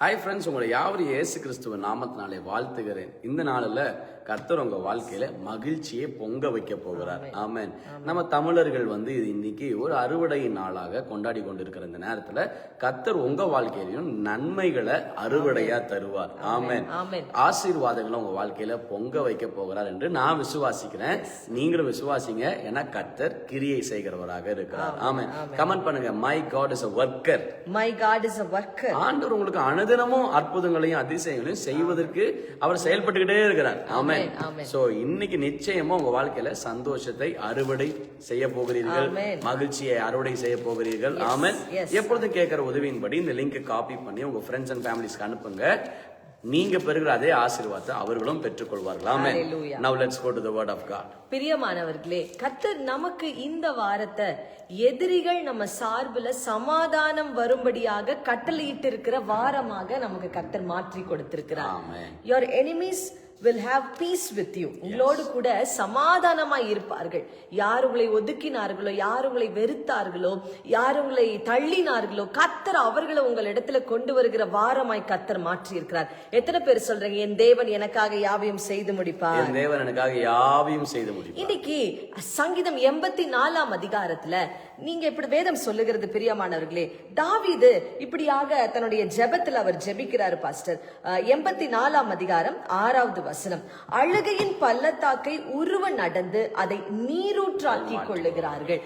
Hi friends உங்களை யாவரும் இயேசு கிறிஸ்துவ நாமத்தினாலே வாழ்த்துகிறேன். இந்த நாளில் கர்த்தர் உங்க வாழ்க்கையில மகிழ்ச்சியை பொங்க வைக்க போகிறார். ஆமென். நம்ம தமிழர்கள் வந்து இது இன்னைக்கு ஒரு அறுவடை நாளாக கொண்டாடி கொண்டிருக்கிற இந்த நேரத்துல கர்த்தர் உங்க வாழ்க்கையிலையும் நன்மைகளை அறுவடையா தருவார். ஆமென். ஆசீர்வாதங்களை உங்க வாழ்க்கையில பொங்க வைக்க போகிறார் என்று நான் விசுவாசிக்கிறேன். நீங்களும் விசுவாசிங்க ஏன்னா கர்த்தர் கிரியை செய்கிறவராக இருக்கிறார். ஆமென். கமெண்ட் பண்ணுங்க my God is a worker my God is a worker ஆண்டவர் உங்களுக்கு அனுதினமும் அற்புதங்களையும் அதிசயங்களையும் செய்வதற்கு அவர் செயல்பட்டுக்கிட்டே இருக்கிறார். ஆமென். சோ இன்னைக்கு நிச்சயமா உங்க வாழ்க்கையில சந்தோஷத்தை அறுவடை செய்ய போகிறீர்கள். மகிழ்ச்சியை அறுவடை செய்ய போகிறீர்கள். ஆமென். எப்பொழுதும் கேட்கிற உதவியின்படி இந்த லிங்க் காப்பி பண்ணி உங்க ஃப்ரெண்ட்ஸ் அண்ட் ஃபேமிலிஸ்க்கு அனுப்புங்க. நீங்க பெறுகிற அதே ஆசீர்வாதத்தை அவர்களும் பெற்றுக்கொள்வார்கள். Amen Hallelujah. Now let's go to the word of God பிரியமானவர்களே கர்த்தர் நமக்கு இந்த வாரத்தை எதிரிகள் நம்ம சார்புல சமாதானம் வரும்படியாக கட்டளையிட்டு இருக்கிற வாரமாக நமக்கு கர்த்தர் மாற்றி கொடுத்திருக்கிறார். ஆமென் your will have peace with you. உங்களோடு கூட சமாதானமாய் இருப்பார்கள். யார் உங்களை ஒதுக்கினார்களோ யார் உங்களை வெறுத்தார்களோ யார் உங்களை தள்ளினார்களோ கத்தர் அவர்களை உங்கள் இடத்துல கொண்டு வருகிற வாரமாய் கத்தர் மாற்றி இருக்கிறார் எத்தனை பேர் சொல்றீங்க என் தேவன் எனக்காக யாவையும் செய்து முடிப்பார் என் தேவன் எனக்காக யாவையும் செய்து முடியும் இன்னைக்கு சங்கீதம் எண்பத்தி நாலாம் அதிகாரத்துல நீங்க இப்படி வேதம் சொல்லுகிறது பிரியமானவர்களே தாவீது இப்படியாக தன்னுடைய ஜெபத்துல அவர் ஜெபிக்கிறாரு பாஸ்டர். எண்பத்தி நாலாம் அதிகாரம் ஆறாவது வசனம். அழுகையின் பள்ளத்தாக்கை உருவ நடந்து அதை நீரூற்றாக்கி கொள்ளுகிறார்கள்.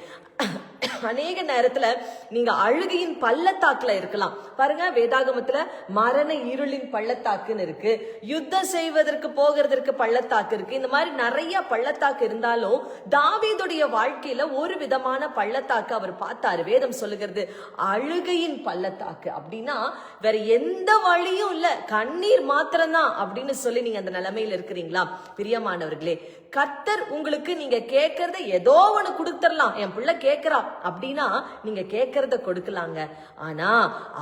அநேக நேரத்துல நீங்க அழுகையின் பள்ளத்தாக்குல இருக்கலாம். பாருங்க வேதாகமத்துல மரண இருளின் பள்ளத்தாக்குன்னு இருக்கு. யுத்தம் செய்வதற்கு போகிறதற்கு பள்ளத்தாக்கு இருக்கு. இந்த மாதிரி நிறைய பள்ளத்தாக்கு இருந்தாலும் தாவீதுடைய வாழ்க்கையில ஒரு விதமான பள்ளத்தாக்கு அவர் பார்த்தாரு. வேதம் சொல்லுகிறது அழுகையின் பள்ளத்தாக்கு. அப்படின்னா வேற எந்த வழியும் இல்ல. கண்ணீர் மாத்திரம்தான் அப்படின்னு சொல்லி நீங்க அந்த நிலைமையில இருக்கிறீங்களா? பிரியமானவர்களே கர்த்தர் உங்களுக்கு நீங்க கேட்கறத ஏதோ ஒண்ணு கொடுத்துடலாம். என் பிள்ளை கேட்கிறா அப்படின்னா நீங்க கேட்கறத கொடுக்கலாங்க. ஆனா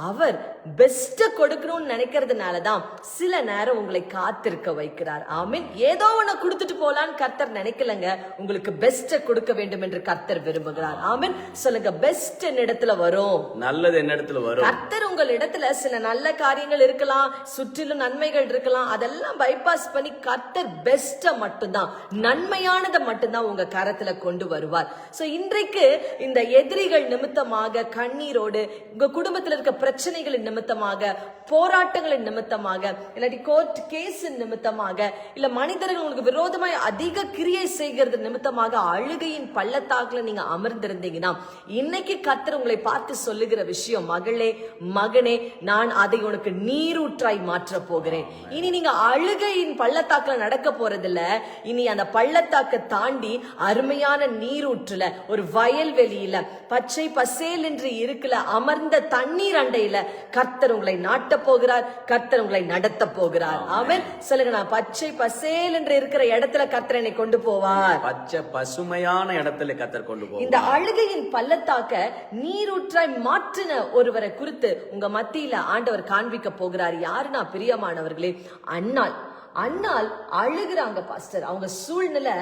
அவர் பெஸ்ட கொடுக்கணும்னு நினைக்கிறதுனாலதான் சில நேரம் உங்களை காத்திருக்க வைக்கிறார். ஆமீன். ஏதோ ஒண்ணு கொடுத்துட்டு போலான்னு கர்த்தர் நினைக்கலங்க. உங்களுக்கு பெஸ்ட கொடுக்க வேண்டும் என்று கர்த்தர் விரும்புகிறார். ஆமீன். சொல்லுங்க பெஸ்ட் இடத்துல வரும்? நல்லது என்னிடத்துல வரும்? கர்த்தர் உங்கள் இடத்துல சில நல்ல காரியங்கள் இருக்கலாம் சுற்றிலும் நன்மைகள் இருக்கலாம். அதெல்லாம் பைபாஸ் பண்ணி கர்த்தர் பெஸ்ட மட்டும்தான் நன்மையானதை மட்டும்தான் உங்க கரத்துல கொண்டு வருவார். சோ இன்றைக்கு இந்த எதிரிகள் நிமித்தமாக கண்ணீரோடு உங்க குடும்பத்தில் இருக்க பிரச்சனைகளின் நிமித்தமாக போராட்டங்களின் நிமித்தமாக இல்லாட்டி கோர்ட் கேஸ் நிமித்தமாக இல்ல மனிதர்கள் உங்களுக்கு விரோதமாய் அதிக கிரியை செய்கிறது நிமித்தமாக அழுகையின் பள்ளத்தாக்குல நீங்க அமர்ந்திருந்தீங்கன்னா இன்னைக்கு கத்தர் உங்களை பார்த்து சொல்லுகிற விஷயம் மகளே மகனே நான் அதை உனக்கு நீரூற்றாய் மாற்ற போகிறேன். இனி நீங்க அழுகையின் பள்ளத்தாக்குல நடக்க போறதில்ல. இனி அந்த பள்ளத்தாக்கை தாண்டி அருமையான நீரூற்றுல ஒரு வயல்வெளியில பச்சை பசேல் என்று இருக்கல அமர்ந்த தண்ணீர் அண்டையில கர்த்தர் உங்களை நாட்ட போகிறார் கர்த்தர் உங்களை நடத்த போகிறார். அவன் சொல்லுங்க நான் பச்சை பசேல் என்று இருக்கிற இடத்துல கர்த்தர் என்னை கொண்டு போவார். பச்சை பசுமையான இடத்துல கத்தர் கொண்டு போகும் இந்த அழுகையின் பள்ளத்தாக்க நீரூற்றாய் மாற்றின ஒருவரை குறித்து உங்க மத்தியில ஆண்டவர் காண்பிக்க போகிறார். யாருன்னா பிரியமானவர்களே அண்ணாள் அண்ணால் அழுகுறாங்க பாஸ்டர். அவங்க சூழ்நிலை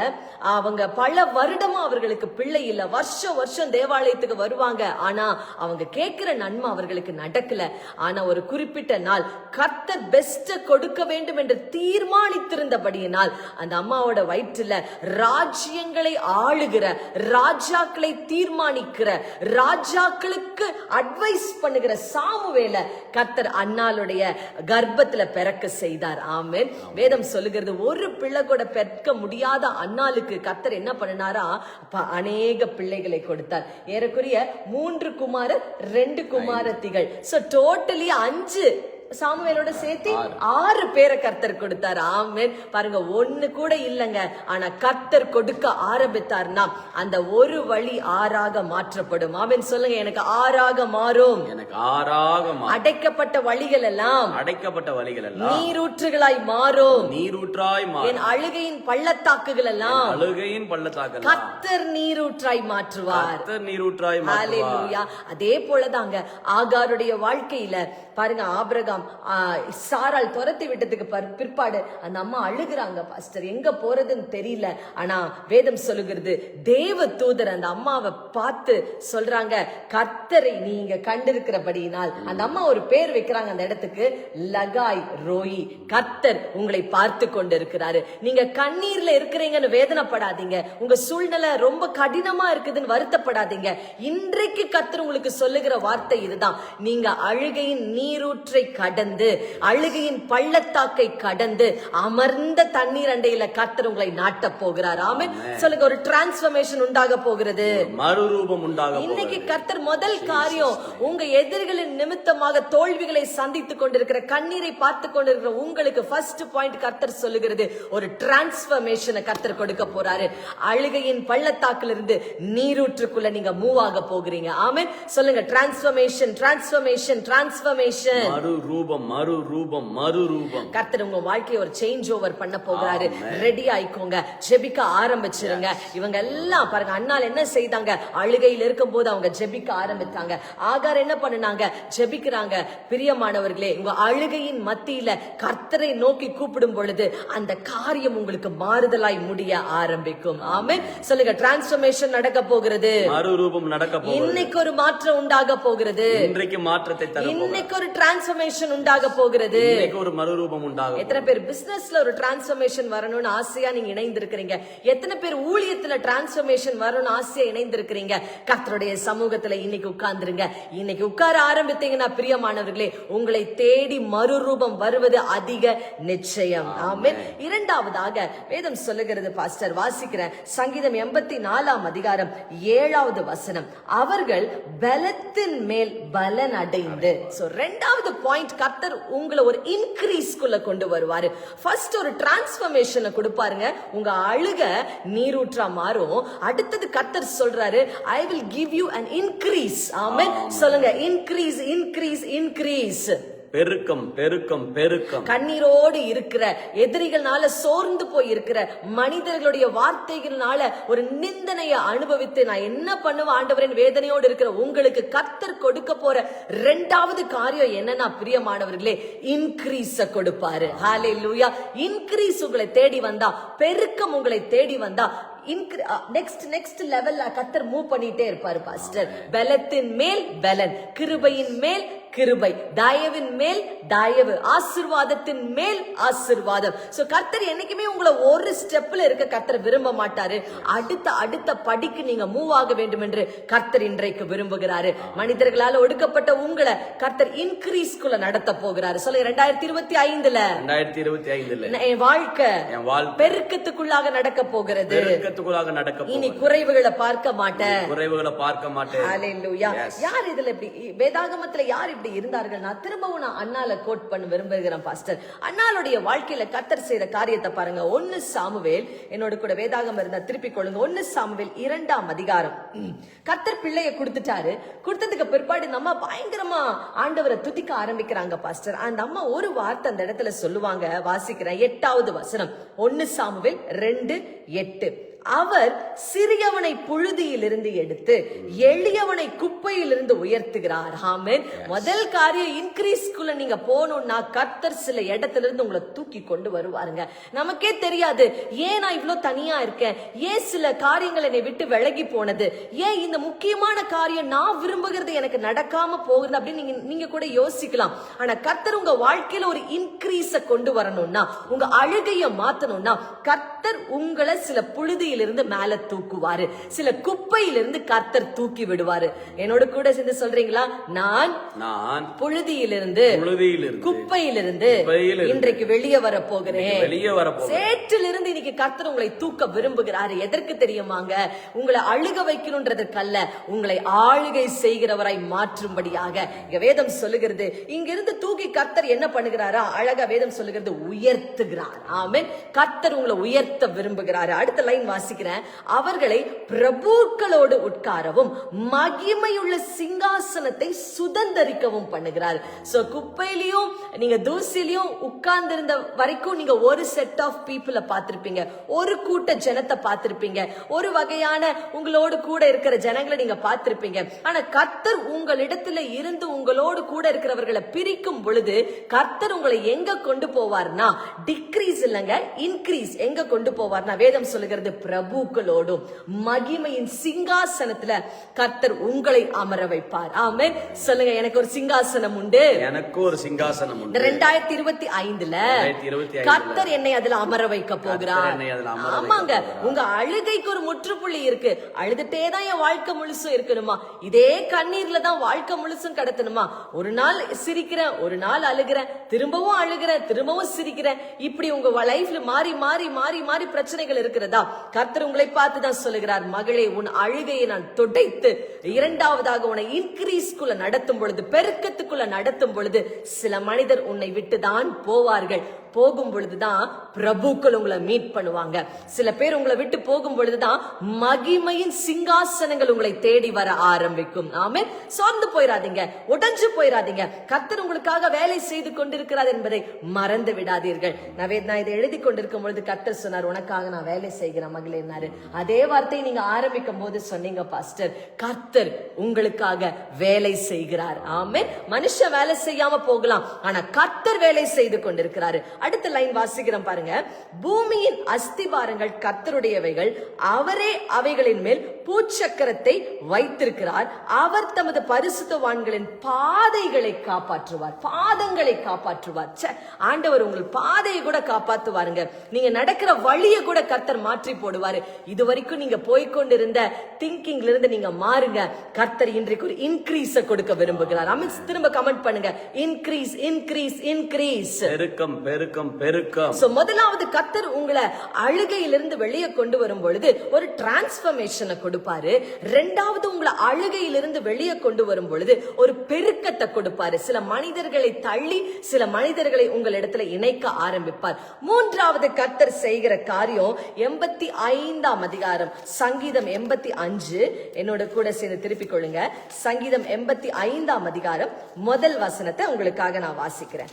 அவங்க பல வருடமா அவர்களுக்கு பிள்ளை இல்ல. வருஷம் வருஷம் தேவாலயத்துக்கு வருவாங்க. ஆனா அவங்க கேட்கிற நன்மை அவர்களுக்கு நடக்கல. ஆனா ஒரு குறிப்பிட்ட நாள் கர்த்தர் பெஸ்ட கொடுக்க வேண்டும் என்று தீர்மானித்திருந்தபடியினால் அந்த அம்மாவோட வயிற்றுல ராஜ்யங்களை ஆளுகிற ராஜாக்களை தீர்மானிக்கிற ராஜாக்களுக்கு அட்வைஸ் பண்ணுகிற சாமுவேல கர்த்தர் அண்ணாளுடைய கர்ப்பத்துல பிறக்க செய்தார். ஆமென். வேதம் சொல்லுகிறது. ஒரு பிள்ளை கூட பெற்க முடியாத அண்ணாளுக்கு கத்தர் என்ன பண்ணினாரா? அப்ப அநேக பிள்ளைகளை கொடுத்தார். ஏறக்குறைய மூன்று குமாரர் ரெண்டு குமாரத்திகள். சோ டோட்டலி அஞ்சு சாமுவேலோட சேர்த்து ஆறு. பேரை கர்த்தர் கொடுத்தார். ஆமென். பாருங்க ஒண்ணு கூட இல்லைங்க. ஆனா கர்த்தர் கொடுக்க ஆரம்பித்தார்னா அந்த ஒரு வழி ஆறாக மாற்றப்படும். ஆமென். சொல்லுங்க எனக்கு ஆறாக மாறும். எனக்கு ஆறாக அடைக்கப்பட்ட வழிகள் எல்லாம் அடைக்கப்பட்ட வழிகள் எல்லாம் நீரூற்றுகளாய் மாறும். நீரூற்றாய் மாறும். என் அழுகையின் பள்ளத்தாக்குகள் எல்லாம் அழுகையின் பள்ளத்தாக்கல் கர்த்தர் நீரூற்றாய் மாற்றுவார். கர்த்தர் நீரூற்றாய் மாற்றுவார். அதே போலதாங்க ஆகாருடைய வாழ்க்கையில பாருங்க ஆபிரகாம் ஆ, சாரால் துரத்தி விட்டதுக்கு பிற்பாடு அந்த அம்மா அழுகிறாங்க பாஸ்டர் எங்க போறதுன்னு தெரியல. ஆனா வேதம் சொல்லுகிறது தேவ தூதர் அந்த அம்மாவை பார்த்து சொல்றாங்க கர்த்தரை நீங்க கண்டிருக்கிறபடியினால். அந்த அம்மா ஒரு பேர் வைக்கிறாங்க அந்த இடத்துக்கு லகாய் ரோயி. கர்த்தர் உங்களை பார்த்து கொண்டு இருக்கிறாரு நீங்க கண்ணீர்ல இருக்கிறீங்கன்னு வேதனைப்படாதீங்க. உங்க சூழ்நிலை ரொம்ப கடினமா இருக்குதுன்னு வருத்தப்படாதீங்க. இன்றைக்கு கர்த்தர் உங்களுக்கு சொல்லுகிற வார்த்தை இதுதான். நீங்க அழுகையின் நீரூற்றை கடந்து அழுகையின் பள்ளத்தாக்கை கடந்து அமர்ந்த தண்ணீர் அண்டையில கர்த்தர் உங்களை நாட்டப் போகிறார். ஆமென். சொல்லுங்க ஒரு டிரான்ஸ்பர்மேஷன் உண்டாக போகிறது. மறுரூபம் உண்டாக இன்னைக்கு கர்த்தர் முதல் காரியம் உங்க எதிரிகளின் நிமித்தமாக தோல்விகளை சந்தித்துக் கொண்டிருக்கிற கண்ணீரை பார்த்து கொண்டிருக்கிற உங்களுக்கு ஃபர்ஸ்ட் பாயிண்ட் கர்த்தர் சொல்லுகிறது. ஒரு டிரான்ஸ்பர்மேஷனை கர்த்தர் கொடுக்க போறாரு. அழுகையின் பள்ளத்தாக்குல இருந்து நீரூற்றுக்குள்ள நீங்க மூவ் ஆக போகிறீங்க. ஆமென். சொல்லுங்க டிரான்ஸ்பர்மேஷன் டிரான்ஸ்பர்மேஷன் டிரான்ஸ்பர்மேஷன் மறுரூபம் மறுரூபம் மறுரூபம். கர்த்தர் உங்க வாழ்க்கையை ஒரு சேஞ்ச் ஓவர் பண்ண போகிறாரு. ரெடி ஆயிக்கோங்க. ஜெபிக்க ஆரம்பிச்சிருங்க. இவங்க எல்லாம் பாருங்க அண்ணால் என்ன செய்தாங்க? அழுகையில் இருக்கும் போது அவங்க ஜெபிக்க ஆரம்பித்தாங்க. ஆகார் என்ன பண்ணுனாங்க? ஜெபிக்கிறாங்க. பிரியமானவர்களே உங்க அழுகையின் மத்தியில கர்த்தரை நோக்கி கூப்பிடும் பொழுது அந்த காரியம் உங்களுக்கு மாறுதலாய் முடிய ஆரம்பிக்கும். ஆமே சொல்லுங்க டிரான்ஸ்பர்மேஷன் நடக்க போகிறது. மறுரூபம் நடக்க இன்னைக்கு ஒரு மாற்றம் உண்டாக போகிறது. இன்றைக்கு மாற்றத்தை. இன்னைக்கு ஒரு டிரான்ஸ்பர்மேஷன் உண்டாக போகிறது. ஒரு மறுரூபம் உண்டாக எத்தனை பேர் பிசினஸ்ல ஒரு டிரான்ஸ்ஃபர்மேஷன் வரணும்னு ஆசையா நீங்க இணைந்திருக்கிறீங்க? எத்தனை பேர் ஊழியத்துல டிரான்ஸ்ஃபர்மேஷன் வரணும்னு ஆசையா இணைந்திருக்கிறீங்க? கர்த்தருடைய சமூகத்துல இன்னைக்கு உட்கார்ந்துருங்க. இன்னைக்கு உட்கார ஆரம்பித்தீங்கன்னா பிரியமானவர்களே உங்களை தேடி மறுரூபம் வருவது அதிக நிச்சயம். ஆமென். இரண்டாவதாக வேதம் சொல்லுகிறது பாஸ்டர் வாசிக்கிறேன். சங்கீதம் எண்பத்தி நாலாம் அதிகாரம் ஏழாவது வசனம். அவர்கள் பலத்தின் மேல் பலன் அடைந்து ரெண்டாவது பாயிண்ட் கர்த்தர் உங்களை ஒரு இன்க்ரீஸ்க்குள்ள கொண்டு வருவாரு. ஃபர்ஸ்ட் ஒரு டிரான்ஸ்ஃபர்மேஷனை கொடுப்பாருங்க உங்க அழுக நீரூற்றா மாறும். அடுத்தது கர்த்தர் சொல்றாரு I will give you an increase. Amen. சொல்லுங்க இன்க்ரீஸ் இன்க்ரீஸ் இன்க்ரீஸ் பெருக்கம் பெருக்கம் பெருக்கம். கண்ணீரோடு இருக்கிற எதிரிகள்னால சோர்ந்து போய் இருக்கிற மனிதர்களுடைய வார்த்தைகள்னால ஒரு நிந்தனைய அனுபவித்து நான் என்ன பண்ணுவேன்? ஆண்டவரின் வேதனையோடு இருக்கிற உங்களுக்கு கர்த்தர் கொடுக்க போற ரெண்டாவது காரியம் என்னன்னா பிரியமானவர்களே இன்க்ரீஸ கொடுப்பாரு. ஹாலே லூயா இன்க்ரீஸ் உங்களை தேடி வந்தா பெருக்கம் உங்களை தேடி வந்தா நெக்ஸ்ட் நெக்ஸ்ட் லெவல்ல கத்தர் மூவ் பண்ணிட்டே இருப்பாரு பாஸ்டர் பலத்தின் மேல் பலன் கிருபையின் மேல் கிருபை. தயவின் மேல் தயவு ஆசிர்வாதத்தின் மேல் ஆசிர்வாதம். சோ கர்த்தர் என்னைக்குமே உங்களை ஒரு ஸ்டெப்ல இருக்க கர்த்தர் விரும்ப மாட்டாரு. அடுத்த அடுத்த படிக்கு நீங்க மூவ் ஆக வேண்டும் என்று கர்த்தர் இன்றைக்கு விரும்புகிறாரு. மனிதர்களால ஒடுக்கப்பட்ட உங்களை கர்த்தர் இன்க்ரீஸ்குள்ள நடத்த போகிறாரு. சொல்ல ரெண்டாயிரத்தி இருபத்தி ஐந்துல ரெண்டாயிரத்தி இருபத்தி ஐந்துல என் வாழ்க்கை என் வாழ்க்கை பெருக்கத்துக்குள்ளாக நடக்க போகிறது. பெருக்கத்துக்குள்ளாக நடக்க இனி. குறைவுகளை பார்க்க மாட்டேன். குறைவுகளை பார்க்க மாட்டேன். யார் இதுல இப்படி? வேதாகமத்துல யார் இப்படி இருந்தார்கள். நான் திரும்பவும் நான் அண்ணால கோட் பண்ண விரும்புகிறேன் பாஸ்டர் அண்ணாளுடைய வாழ்க்கையில கத்தர் செய்த காரியத்தை பாருங்க. ஒன்னு சாமுவேல் என்னோட கூட வேதாகம் இருந்தா திருப்பி கொள்ளுங்க. ஒன்னு சாமுவேல் இரண்டாம் அதிகாரம். கத்தர் பிள்ளைய கொடுத்துட்டாரு. கொடுத்ததுக்கு பிற்பாடு நம்ம பயங்கரமா ஆண்டவரை துதிக்க ஆரம்பிக்கிறாங்க பாஸ்டர் அந்த அம்மா ஒரு வார்த்தை அந்த இடத்துல சொல்லுவாங்க. வாசிக்கிறேன். எட்டாவது வசனம். ஒன்னு சாமுவேல் ரெண்டு எட்டு. அவர் சிறியவனை புழுதியிலிருந்து எடுத்து எளியவனை குப்பையிலிருந்து உயர்த்துகிறார். ஆமென். முதல் காரியம் இன்க்ரீஸ்க்குள்ள நீங்க போகணும்னா கர்த்தர் சில இடத்துல இருந்து உங்களை தூக்கி கொண்டு வருவாருங்க. நமக்கே தெரியாது ஏன் நான் இவ்ளோ தனியா இருக்கேன்? ஏன் சில காரியங்கள் என்னை விட்டு விலகி போனது? ஏன் இந்த முக்கியமான காரியம் நான் விரும்புகிறது எனக்கு நடக்காம போகுது அப்படின்னு நீங்க நீங்க கூட யோசிக்கலாம். ஆனா கர்த்தர் உங்க வாழ்க்கையில ஒரு இன்க்ரீஸ கொண்டு வரணும்னா உங்க அழுகைய மாத்தணும்னா கர்த்தர் உங்களை சில புழுதியிலிருந்து மேல தூக்குவாரு. சில குப்பையிலிருந்து கர்த்தர் தூக்கி விடுவாரு. என்னோட கூட சேர்ந்து சொல்றீங்களா? நான் நான் புழுதியிலிருந்து புழுதியிலிருந்து குப்பையிலிருந்து குப்பையிலிருந்து இன்றைக்கு வெளியே வர போகிறேன் வெளியே வரப்போகிறேன். சேற்றிலிருந்து இன்னைக்கு கர்த்தர் உங்களை தூக்க விரும்புகிறாரு. எதற்கு தெரியுமாங்க? உங்களை அழுக வைக்கணுன்றதற்கல்ல உங்களை ஆளுகை செய்கிறவராய் மாற்றும்படியாக. இங்க வேதம் சொல்லுகிறது இங்கிருந்து தூக்கி கர்த்தர் என்ன பண்ணுகிறாரா? அழகா வேதம் சொல்லுகிறது உயர்த்துகிறார். ஆமென். கர்த்தர் உங்களை உயர்த்த விரும்புகிறாரு. அடுத்த லைன் வாசிக்கிறேன். அவர்களை பிரபுக்களோடு உட்காரவும் மகிமையுள்ள சிங்காசனத்தை சுதந்தரிக்கவும் பண்ணுகிறார். சோ குப்பையிலையும் நீங்க தூசிலையும் உட்கார்ந்திருந்த வரைக்கும் நீங்க ஒரு செட் ஆஃப் பீப்புளை பார்த்திருப்பீங்க. ஒரு கூட்ட ஜனத்தை பார்த்திருப்பீங்க. ஒரு வகையான உங்களோடு கூட இருக்கிற ஜனங்களை நீங்க பார்த்திருப்பீங்க. ஆனா கர்த்தர் உங்களிடத்துல இருந்து உங்களோடு கூட இருக்கிறவர்களை பிரிக்கும் பொழுது கர்த்தர் உங்களை எங்க கொண்டு போவார்னா டிக்ரீஸ் இல்லைங்க இன்க்ரீஸ் எங்க கொண்டு போவார்னா வேதம் சொல்லுகிறது பிரபுக்களோடும் மகிமையின் சிங்காசனத்துல கர்த்தர் உங்களை அமர வைப்பார். ஆமென். சொல்லுங்க எனக்கு ஒரு சிங்காசனம் உண்டு. எனக்கு ஒரு சிங்காசனம் உண்டு. ரெண்டாயிரத்தி இருபத்தி ஐந்துல 2025 கர்த்தர் என்னை அதுல அமர வைக்க போகிறார். ஆமாங்க உங்க அழுகைக்கு ஒரு முற்றுப்புள்ளி இருக்கு. அழுதுட்டே தான் என் வாழ்க்கை முழுசும் இருக்கணுமா? இதே கண்ணீர்ல தான் வாழ்க்கை முழுசும் கடத்தணுமா? ஒரு நாள் சிரிக்கிறேன் ஒரு நாள் அழுகிறேன் திரும்பவும் அழுகிறேன் திரும்பவும் சிரிக்கிறேன். இப்படி உங்க லைஃப்ல மாறி மாறி மாறி மாறி பிரச்சனைகள் இருக்கிறதா? கர்த்தர் உங்களை பார்த்து தான் சொல்லுகிறார் மகளே உன் அழுகையை நான் துடைத்து இரண்டாவதாக உன்னை இன்க்ரீஸ்குள்ள நடத்தும் பொழுது பெருக்கத்துக்குள்ள நடத்தும் பொழுது சில மனிதர் உன்னை விட்டு தான் போவார்கள். போகும் பொழுதுதான் பிரபுக்கள் உங்களை மீட் பண்ணுவாங்க. சில பேர் உங்களை விட்டு போகும் பொழுதுதான் மகிமையின் சிங்காசனங்கள் உங்களை தேடி வர ஆரம்பிக்கும். ஆமே சோர்ந்து போயிடாதீங்க உடைஞ்சு போயிடாதீங்க கர்த்தர் உங்களுக்காக வேலை செய்து கொண்டிருக்கிறார் என்பதை மறந்து விடாதீர்கள். நான் நான் இதை எழுதி கொண்டிருக்கும் பொழுது கர்த்தர் சொன்னார் உனக்காக நான் வேலை செய்கிறேன் மகளிர்னாரு அதே வார்த்தையை நீங்க ஆரம்பிக்கும் போது சொன்னீங்க பாஸ்டர் கர்த்தர் உங்களுக்காக வேலை செய்கிறார். ஆமே மனுஷன் வேலை செய்யாம போகலாம் ஆனா கர்த்தர் வேலை செய்து கொண்டிருக்கிறாரு. அடுத்த லைன் வாசிக்கிறோம் பாருங்க. பூமியின் அஸ்திபாரங்கள் கர்த்தருடையவைகள். அவரே அவைகளின் மேல் பூச்சக்கரத்தை வைத்திருக்கிறார். அவர் தமது பரிசுத்தவான்களின் பாதைகளை காப்பாற்றுவார். பாதங்களை காப்பாற்றுவார். ச்சே, ஆண்டவர் உங்கள் பாதையை கூட காப்பாத்துவாருங்க. நீங்க நடக்கிற வழியை கூட கர்த்தர் மாற்றி போடுவாரு. இது வரைக்கும் நீங்க போய்க்கொண்டிருந்த திங்கிங்ல இருந்து நீங்க மாறுங்க. கர்த்தர் இன்றைக்கு ஒரு இன்க்ரீஸ கொடுக்க விரும்புகிறார். அமித் திரும்ப கமெண்ட் பண்ணுங்க. இன்க்ரீஸ் இன்க்ரீஸ் இன்க்ரீஸ் பெருக்கம் பெருக்கம். பெருக்கம் சோ முதலாவது கத்தர் உங்களை அழுகையிலிருந்து வெளியே கொண்டு வரும் பொழுது ஒரு டிரான்ஸ்பர்மேஷனை கொடுப்பாரு. ரெண்டாவது உங்களை அழுகையிலிருந்து வெளியே கொண்டு வரும் பொழுது ஒரு பெருக்கத்தை கொடுப்பாரு. சில மனிதர்களை தள்ளி சில மனிதர்களை உங்களிடத்துல இணைக்க ஆரம்பிப்பார். மூன்றாவது கத்தர் செய்கிற காரியம் எண்பத்தி ஐந்தாம் அதிகாரம் சங்கீதம் எண்பத்தி அஞ்சு. என்னோட கூட சேர்ந்து திருப்பிக் கொள்ளுங்க. சங்கீதம் எண்பத்தி ஐந்தாம் அதிகாரம் முதல் வசனத்தை உங்களுக்காக நான் வாசிக்கிறேன்.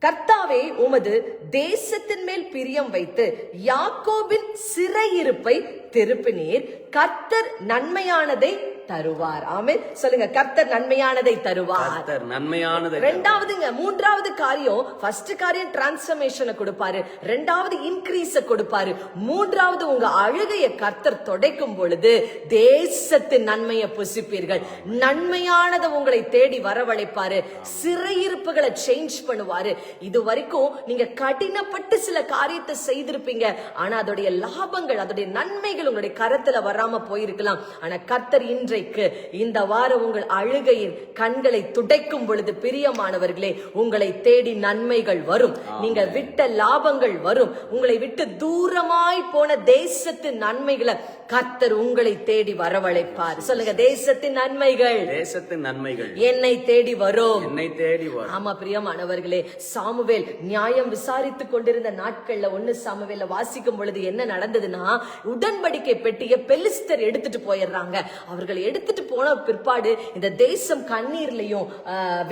கர்த்தாவே உமது தேசத்தின் மேல் பிரியம் வைத்து யாக்கோபின் சிறையிருப்பை திருப்பினீர். கர்த்தர் நன்மையானதை தருவார். ஆமென். சொல்லுங்க கர்த்தர் நன்மையானதை தருவார். கர்த்தர் நன்மையானதை ரெண்டாவதுங்க மூன்றாவது காரியம் ஃபர்ஸ்ட் காரியம் டிரான்ஸ்பர்மேஷனை கொடுப்பாரு. ரெண்டாவது இன்க்ரீஸ கொடுப்பாரு. மூன்றாவது உங்க அழுகைய கர்த்தர் தொடைக்கும் பொழுது தேசத்தின் நன்மையை புசிப்பீர்கள். நன்மையானதை உங்களை தேடி வரவழைப்பாரு. சிறையிருப்புகளை சேஞ்ச் பண்ணுவாரு. இது வரைக்கும் நீங்க கடினப்பட்டு சில காரியத்தை செய்திருப்பீங்க. ஆனா அதோடைய லாபங்கள் அதோடைய நன்மைகள் உங்களுடைய கரத்துல வராம போயிருக்கலாம். ஆனா கர்த்தர் இன்றைக்கு இந்த வாரம் உங்கள் அழுகையின் கண்களை துடைக்கும் பொழுது பிரியமானவர்களே உங்களை தேடி நன்மைகள் வரும். நீங்க விட்ட லாபங்கள் வரும். உங்களை விட்டு தூரமாய் போன தேசத்தின் நன்மைகளை கர்த்தர் உங்களை தேடி வரவழைப்பார். சொல்லுங்க தேசத்தின் நன்மைகள். தேசத்தின் நன்மைகள். என்னை தேடி வரும். என்னை தேடி வரும். ஆமா பிரியமானவர்களே சாமுவேல் நியாயம் விசாரித்துக் கொண்டிருந்த நாட்கள்ல ஒண்ணு சாமுவேல வாசிக்கும் பொழுது என்ன நடந்ததுன்னா உடன்படிக்கை பெட்டிய பெலிஸ்தர் எடுத்துட்டு போயிடுறாங்க. அவர்கள் எடுத்துட்டு போன பிற்பாடு இந்த தேசம் கண்ணீர்லயும்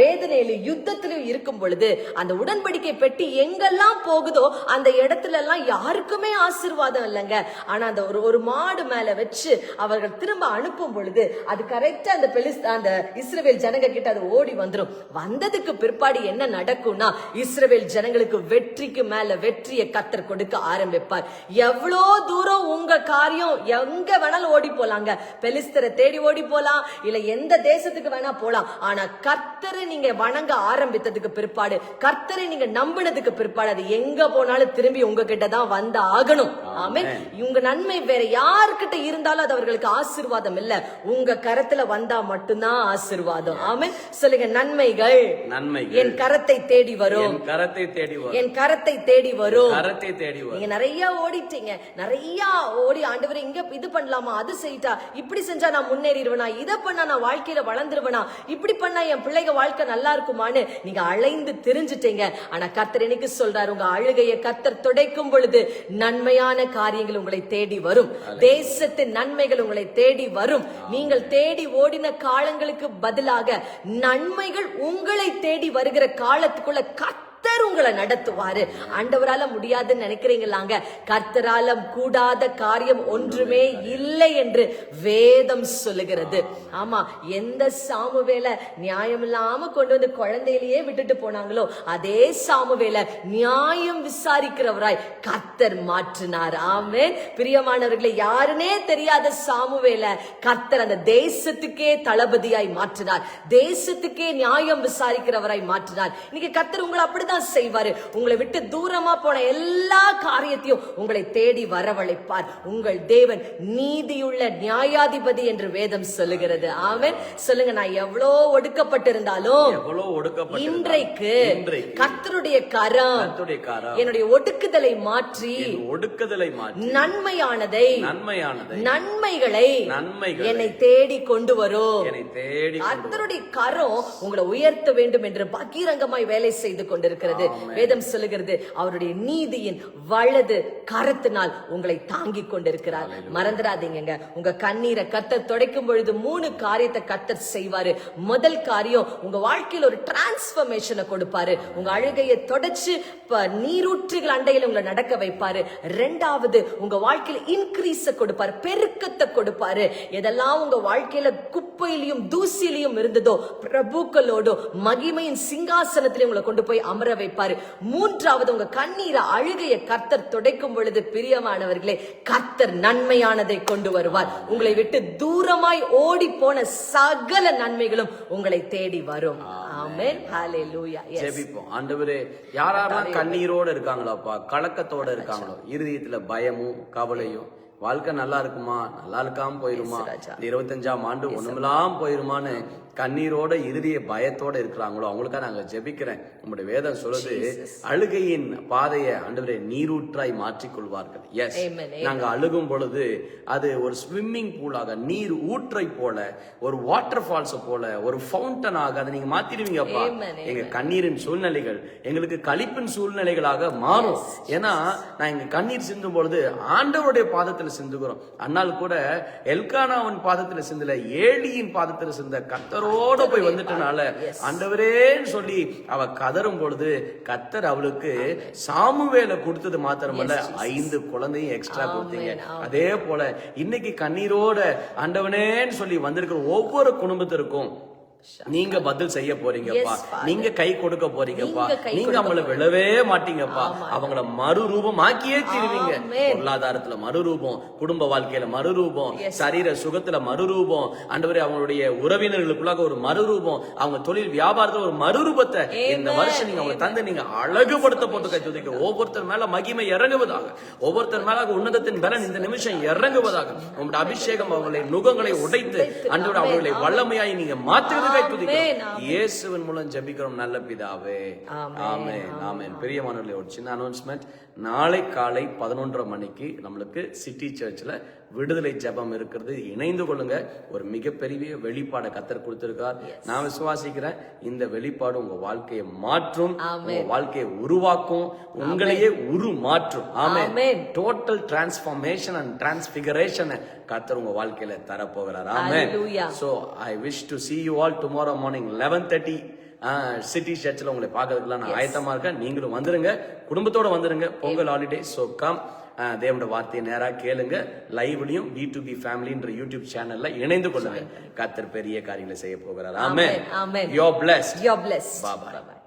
வேதனையிலும் யுத்தத்திலையும் இருக்கும் பொழுது அந்த உடன்படிக்கை பெட்டி எங்கெல்லாம் போகுதோ அந்த இடத்துல எல்லாம் யாருக்குமே ஆசீர்வாதம் இல்லைங்க. ஆனா அந்த ஒரு ஒரு மாடு மேல வச்சு அவர்கள் திரும்ப அனுப்பும் பொழுது அது கரெக்டா அந்த பெலிஸ் அந்த இஸ்ரேல் ஜனங்க கிட்ட அது ஓடி வந்துரும். வந்ததுக்கு பிற்பாடு என்ன நடக்கும்னா இஸ்ரேல் ஜனங்களுக்கு வெற்றிக்கு மேல வெற்றியை கத்தர் கொடுக்க ஆரம்பிப்பார். எவ்வளோ தூரம் உங்க காரியம் எங்க வேணாலும் ஓடி போலாங்க. பெலிஸ்தரை தேடி ஓடி போலாம் இல்ல எந்த தேசத்துக்கு வேணா போலாம். ஆனா கர்த்தரை நீங்க வணங்க ஆரம்பித்ததுக்கு பிற்பாடு கர்த்தரை நீங்க நம்பினதுக்கு பிற்பாடு அது எங்க போனாலும் திரும்பி உங்ககிட்ட தான் வந்து ஆகணும். ஆமே உங்க நன்மை வேற யார்கிட்ட இருந்தாலும் அது அவர்களுக்கு ஆசீர்வாதம் இல்ல. உங்க கரத்துல வந்தா மட்டும்தான் ஆசீர்வாதம். ஆமே சொல்லுங்க நன்மைகள். நன்மைகள். என் கரத்தை தேடி வரும். என் கரத்தை தேடி வரும். என் கரத்தை தேடி வரும். கரத்தை தேடி வரும். நீங்க நிறைய ஓடிட்டீங்க. நிறைய ஓடி ஆண்டவரை இங்க இது பண்ணலாமா? அது செய்யிட்டா இப்படி செஞ்சா நான் முன்னேறி முன்னேறிடுவேனா இதை பண்ணா நான் வாழ்க்கையில வளர்ந்துருவேனா? இப்படி பண்ணா என் பிள்ளைங்க வாழ்க்கை நல்லா இருக்குமான்னு நீங்க அலைந்து தெரிஞ்சுட்டீங்க. ஆனா கர்த்தர் எனக்கு சொல்றாரு உங்க அழுகையை கர்த்தர் துடைக்கும் பொழுது நன்மையான காரியங்கள் உங்களை தேடி வரும். தேசத்தின் நன்மைகள் உங்களை தேடி வரும். நீங்கள் தேடி ஓடின காலங்களுக்கு பதிலாக நன்மைகள் உங்களை தேடி வருகிற காலத்துக்குள்ள கர்த்தர் உங்களை நடத்துவாரு. ஆண்டவரால முடியாதுன்னு நினைக்கிறீங்களாங்க? கர்த்தரால கூடாத காரியம் ஒன்றுமே இல்லை என்று வேதம் சொல்லுகிறது. ஆமா எந்த சாமுவேல நியாயம் இல்லாம கொண்டு வந்து குழந்தையிலேயே விட்டுட்டு போனாங்களோ அதே சாமுவேல நியாயம் விசாரிக்கிறவராய் கர்த்தர் மாற்றினார். ஆமே பிரியமானவர்களே யாருனே தெரியாத சாமுவேல கர்த்தர் அந்த தேசத்துக்கே தளபதியாய் மாற்றினார். தேசத்துக்கே நியாயம் விசாரிக்கிறவராய் மாற்றினார். இன்னைக்கு கர்த்தர் உங்களை அப்படிதான் செய்வாரு. உங்களை விட்டு தூரமா போன எல்லா காரியத்தையும் உங்களை தேடி வரவழைப்பார். உங்கள் தேவன் நீதியுள்ள நியாயாதிபதி என்று வேதம் சொல்லுகிறது. ஆமென். சொல்லுங்க நான் எவ்வளோ ஒடுக்கப்பட்டிருந்தாலும் இன்றைக்கு கர்த்தருடைய கரம் என்னுடைய ஒடுக்குதலை மாற்றி ஒடுக்குதலை மாற்றி நன்மையானதை நன்மையானதை நன்மைகளை நன்மைகளை என்னை தேடி கொண்டு வரும் என்னை தேடி கொண்டு கர்த்தருடைய கரம் உங்களை உயர்த்த வேண்டும் என்று பகிரங்கமாய் வேலை செய்து கொண்டிருக்கிறது வேதம் சொல்லுகிறது அவருடைய நீதியின் வலது கரத்தினால் உங்களை தாங்கிக் கொண்டிருக்கிறார். மறந்துடாதீங்க உங்க கண்ணீரை கத்தர் துடைக்கும் பொழுது மூணு காரியத்தை கத்தர் செய்வாரு. முதல் காரியம் உங்க வாழ்க்கையில ஒரு டிரான்ஸ்பர்மேஷனை கொடுப்பாரு. உங்க அழுகையை தொடச்சு நீரூற்றுகள் அண்டையில உங்களை நடக்க வைப்பாரு. ரெண்டாவது உங்க வாழ்க்கையில இன்க்ரீஸ கொடுப்பாரு. பெருக்கத்தை கொடுப்பாரு. எதெல்லாம் உங்க வாழ்க்கையில குப்பையிலையும் தூசியிலையும் இருந்ததோ பிரபுக்களோடோ மகிமையின் சிங்காசனத்திலே உங்களை கொண்டு போய் அமர வைப்பாரு. மூன்றாவது உங்க கண்ணீரை அழுகைய கர்த்தர் துடைக்கும் பொழுது பிரியமானவர்களே கர்த்தர் நன்மையானதை கொண்டு வருவார். உங்களை விட்டு தூரமாய் ஓடி போன சகல நன்மைகளும் உங்களை தேடி வரும். ஆமென். ஹalleluya. Yes. ஜெபிப்போம். ஆண்டவரே யாரெல்லாம் கண்ணீரோட இருக்காங்களோப்பா? கலக்கத்தோட இருக்காங்களோ? இருதயத்துல பயமும் கவலையும். வாழ்க்கை நல்லா இருக்குமா? நல்லா இருக்காம போயிருமா? இருபத்தஞ்சாம் ஆண்டு ஒண்ணுமில்லாம் போயிருமான்னு கண்ணீரோட இறுதிய பயத்தோட இருக்கிறாங்களோ அவங்களுக்காக நாங்க ஜெபிக்கிறேன். உங்களுடைய வேதம் சொல்லுது அழுகையின் பாதையை ஆண்டவரே நீரூற்றாய் மாற்றிக் கொள்வார்கள் எஸ் Amen, amen. நாங்க அழுகும் பொழுது அது ஒரு ஸ்விம்மிங் பூலாக நீர் ஊற்றை போல ஒரு வாட்டர் ஃபால்ஸ் போல ஒரு ஃபவுண்டனாக அதை நீங்க மாத்திடுவீங்கப்பா எங்க கண்ணீரின் சூழ்நிலைகள் எங்களுக்கு களிப்பின் சூழ்நிலைகளாக மாறும். ஏன்னா நான் எங்க கண்ணீர் சிந்தும் பொழுது ஆண்டவருடைய பாதத்துல சிந்துகிறோம். அன்னால் கூட எல்கானாவின் பாதத்துல சிந்தல ஏலியின் பாதத்துல சிந்த கத்தரோட போய் வந்துட்டனால ஆண்டவரேன்னு சொல்லி அவ கதறும் பொழுது கத்தர் அவளுக்கு சாமுவேல கொடுத்தது மாத்திரமல்ல ஐந்து குழந்தையும் எக்ஸ்ட்ரா கொடுத்தீங்க. அதே போல இன்னைக்கு கண்ணீரோட ஆண்டவனேன்னு சொல்லி வந்திருக்கிற ஒவ்வொரு குடும்பத்திற்கும் நீங்க பதில் செய்ய போறீங்கப்பா. நீங்க கை கொடுக்க போறீங்கப்பா. நீங்க அவங்கள விழவே மாட்டீங்கப்பா. அவங்கள மறுரூபம் ஆக்கியே தீருவீங்க. பொருளாதாரத்துல மறுரூபம் குடும்ப வாழ்க்கையில மறுரூபம் சரீர சுகத்துல மறுரூபம். ஆண்டவரே அவங்களுடைய உறவினர்களுக்குள்ளாக ஒரு மறுரூபம் அவங்க தொழில் வியாபாரத்துல ஒரு மறுரூபத்தை இந்த வருஷம் நீங்க அவங்க தந்து நீங்க அழகுபடுத்த போட்டு கை துதிக்க ஒவ்வொருத்தர் மேல மகிமை இறங்குவதாக ஒவ்வொருத்தர் மேல உன்னதத்தின் பலன் இந்த நிமிஷம் இறங்குவதாக. உங்களுடைய அபிஷேகம் அவங்களை நுகங்களை உடைத்து அன்றோட அவர்களை வல்லமையாய் நீங்க துதிக்கிறோம் இயேசுவின் மூலம் ஜெபிக்கிறோம் நல்ல பிதாவே. ஆமென் ஆமென் பிரியமானவர்களே ஒரு சின்ன அனௌன்ஸ்மெண்ட் நாளை காலை பதினொன்றரை மணிக்கு நம்மளுக்கு சிட்டி சர்ச்சில் விடுதலை ஜெபம் இருக்கிறது. இணைந்து கொள்ளுங்க. ஒரு மிகப்பெரிய வெளிப்பாடை கத்தர் கொடுத்திருக்கார். நான் விசுவாசிக்கிறேன். இந்த வெளிப்பாடு உங்க வாழ்க்கையை மாற்றும். உங்க வாழ்க்கையை உருவாக்கும். உங்களையே உரு மாற்றும் Amen. Total transformation and transfiguration கத்தர் உங்க வாழ்க்கையில தரப்போகிறார். Hallelujah. So I wish to see you all tomorrow morning eleven thirty city சர்ச்சில் உங்களை பார்க்கறதுக்குலாம் நான் ஆயத்தமா இருக்கேன். நீங்களும் வந்துருங்க. குடும்பத்தோட வந்துருங்க. பொங்கல் ஹாலிடே ஸோ கம் தேவனோட வார்த்தையை நேரா கேளுங்க. லைவ்லயும் பி டு பி ஃபேமிலின்ற யூடியூப் சேனல்ல இணைந்து கொள்ளுங்க. கத்தர் பெரிய காரியங்களை செய்ய போகிறார். Amen. Yo You're blessed. Bye-bye. Bye-bye.